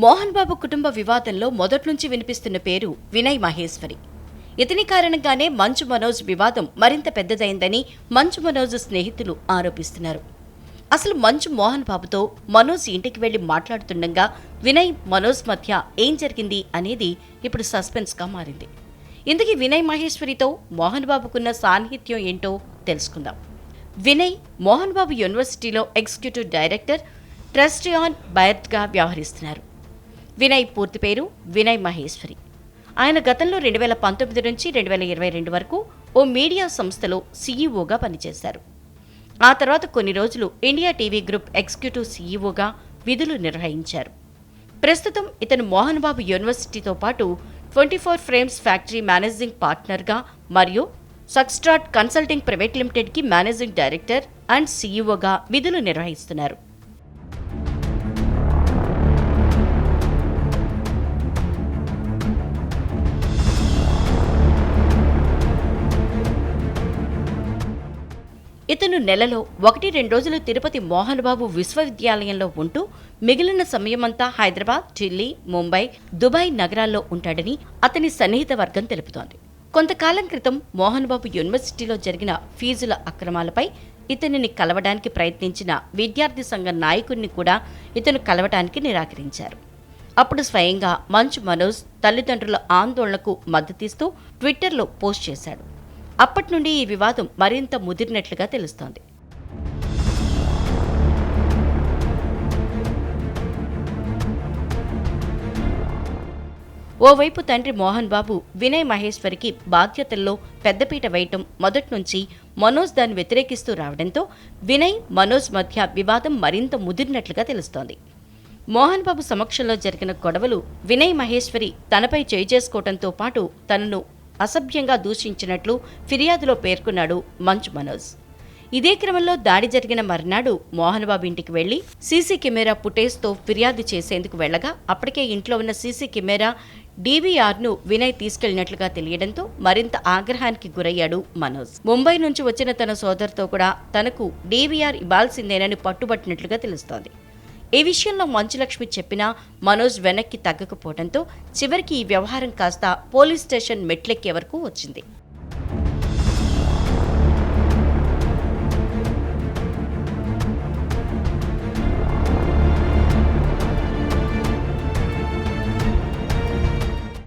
మోహన్ బాబు కుటుంబ వివాదంలో మొదట్నుంచి వినిపిస్తున్న పేరు వినయ్ మహేశ్వరి. ఇతని కారణంగానే మంచు మనోజ్ వివాదం మరింత పెద్దదైందని మంచు మనోజ్ స్నేహితులు ఆరోపిస్తున్నారు. అసలు మంచు మోహన్ బాబుతో మనోజ్ ఇంటికి వెళ్ళి మాట్లాడుతుండగా వినయ్ మనోజ్ మధ్య ఏం జరిగింది అనేది ఇప్పుడు సస్పెన్స్గా మారింది. ఇందుకే వినయ్ మహేశ్వరితో మోహన్ బాబుకున్న సాన్నిహిత్యం ఏంటో తెలుసుకుందాం. వినయ్ మోహన్ బాబు యూనివర్సిటీలో ఎగ్జిక్యూటివ్ డైరెక్టర్ ట్రస్టీ ఆన్ బయర్ట్గా వ్యవహరిస్తున్నారు. వినయ్ పూర్తి పేరు వినయ్ మహేశ్వరి. ఆయన గతంలో రెండు వేల పంతొమ్మిది నుంచి రెండు వేల ఇరవై రెండు వరకు ఓ మీడియా సంస్థలో సీఈఓగా పనిచేశారు. ఆ తర్వాత కొన్ని రోజులు ఇండియా టీవీ గ్రూప్ ఎగ్జిక్యూటివ్ సీఈఓగా విధులు నిర్వహించారు. ప్రస్తుతం ఇతను మోహన్ బాబు యూనివర్సిటీతో పాటు twenty four frames factory managing పార్ట్నర్గా మరియు సక్స్ట్రాట్ కన్సల్టింగ్ ప్రైవేట్ లిమిటెడ్కి మేనేజింగ్ డైరెక్టర్ అండ్ సీఈఓగా విధులు నిర్వహిస్తున్నారు. ఇతను నెలలో ఒకటి రెండు రోజులు తిరుపతి మోహన్ బాబు విశ్వవిద్యాలయంలో ఉంటూ మిగిలిన సమయమంతా హైదరాబాద్ ఢిల్లీ ముంబై దుబాయ్ నగరాల్లో ఉంటాడని అతని సన్నిహిత వర్గం తెలుపుతోంది. కొంతకాలం క్రితం మోహన్ బాబు యూనివర్సిటీలో జరిగిన ఫీజుల అక్రమాలపై ఇతనిని కలవడానికి ప్రయత్నించిన విద్యార్థి సంఘ నాయకుడిని కూడా ఇతను కలవటానికి నిరాకరించారు. అప్పుడు స్వయంగా మంచు మనోజ్ తల్లిదండ్రుల ఆందోళనకు మద్దతిస్తూ ట్విట్టర్లో పోస్ట్ చేశాడు. అప్పటి నుండి ఈ వివాదం మరింత ముదిరినట్లుగా తెలుస్తోంది. ఓవైపు తండ్రి మోహన్ బాబు వినయ్ మహేశ్వరికి బాధ్యతల్లో పెద్దపీట వేయటం మొదట్నుంచి మనోజ్ దాన్ని వ్యతిరేకిస్తూ రావడంతో వినయ్ మనోజ్ మధ్య వివాదం మరింత ముదిరినట్లుగా తెలుస్తోంది. మోహన్ బాబు సమక్షంలో జరిగిన గొడవలు వినయ్ మహేశ్వరి తనపై చేయి చేసుకోవడంతో పాటు తనను అసభ్యంగా దూషించినట్లు ఫిర్యాదులో పేర్కొన్నాడు మంచు మనోజ్. ఇదే క్రమంలో దాడి జరిగిన మర్నాడు మోహన్ బాబు ఇంటికి వెళ్ళి సీసీ కెమెరా ఫుటేజ్తో ఫిర్యాదు చేసేందుకు వెళ్ళగా అప్పటికే ఇంట్లో ఉన్న సీసీ కెమెరా డీవీఆర్ను వినయ్ తీసుకెళ్ళినట్లుగా తెలియడంతో మరింత ఆగ్రహానికి గురయ్యాడు మనోజ్. ముంబై నుంచి వచ్చిన తన సోదరుతో కూడా తనకు డీవీఆర్ ఇవ్వాల్సిందేనని పట్టుబట్టినట్లుగా తెలుస్తోంది. ఈ విషయంలో మంచులక్ష్మి చెప్పినా మనోజ్ వెనక్కి తగ్గకపోవడంతో చివరికి ఈ వ్యవహారం కాస్త పోలీస్ స్టేషన్ మెట్లెక్కే వరకు వచ్చింది.